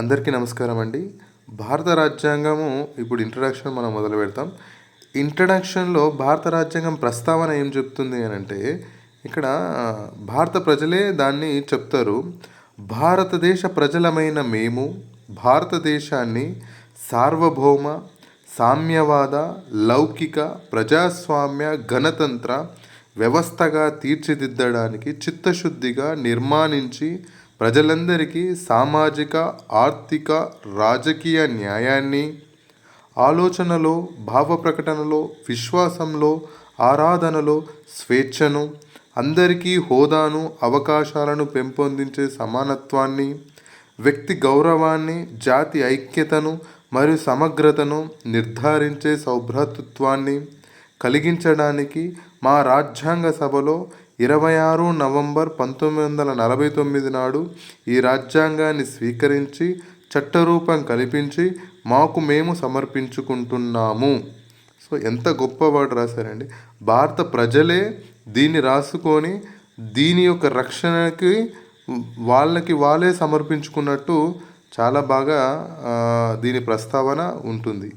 అందరికీ నమస్కారం అండి. భారత రాజ్యాంగము ఇప్పుడు ఇంట్రడక్షన్ మనం మొదలు పెడతాం. ఇంట్రడక్షన్లో భారత రాజ్యాంగం ప్రస్తావన ఏం చెప్తుంది అని అంటే ఇక్కడ భారత ప్రజలే దాన్ని చెప్తారు. భారతదేశ ప్రజలమైన మేము భారతదేశాన్ని సార్వభౌమ సామ్యవాద లౌకిక ప్రజాస్వామ్య గణతంత్ర వ్యవస్థగా తీర్చిదిద్దడానికి చిత్తశుద్ధిగా నిర్మాణించి ప్రజలందరికీ సామాజిక ఆర్థిక రాజకీయ న్యాయాన్ని ఆలోచనలో భావ ప్రకటనలో విశ్వాసంలో ఆరాధనలో స్వేచ్ఛను అందరికీ హోదాను అవకాశాలను పెంపొందించే సమానత్వాన్ని వ్యక్తి గౌరవాన్ని జాతి ఐక్యతను మరియు సమగ్రతను నిర్ధారించే సౌభ్రాతృత్వాన్ని కలిగించడానికి మా రాజ్యాంగ సభలో ఇరవై ఆరు నవంబర్ పంతొమ్మిది వందల నలభై తొమ్మిది నాడు ఈ రాజ్యాంగాన్ని స్వీకరించి చట్టరూపం కల్పించి మాకు మేము సమర్పించుకుంటున్నాము. సో ఎంత గొప్ప రాశారండి. భారత ప్రజలే దీన్ని రాసుకొని దీని యొక్క రక్షణకి వాళ్ళకి వాళ్ళే సమర్పించుకున్నట్టు చాలా బాగా దీని ప్రస్తావన ఉంటుంది.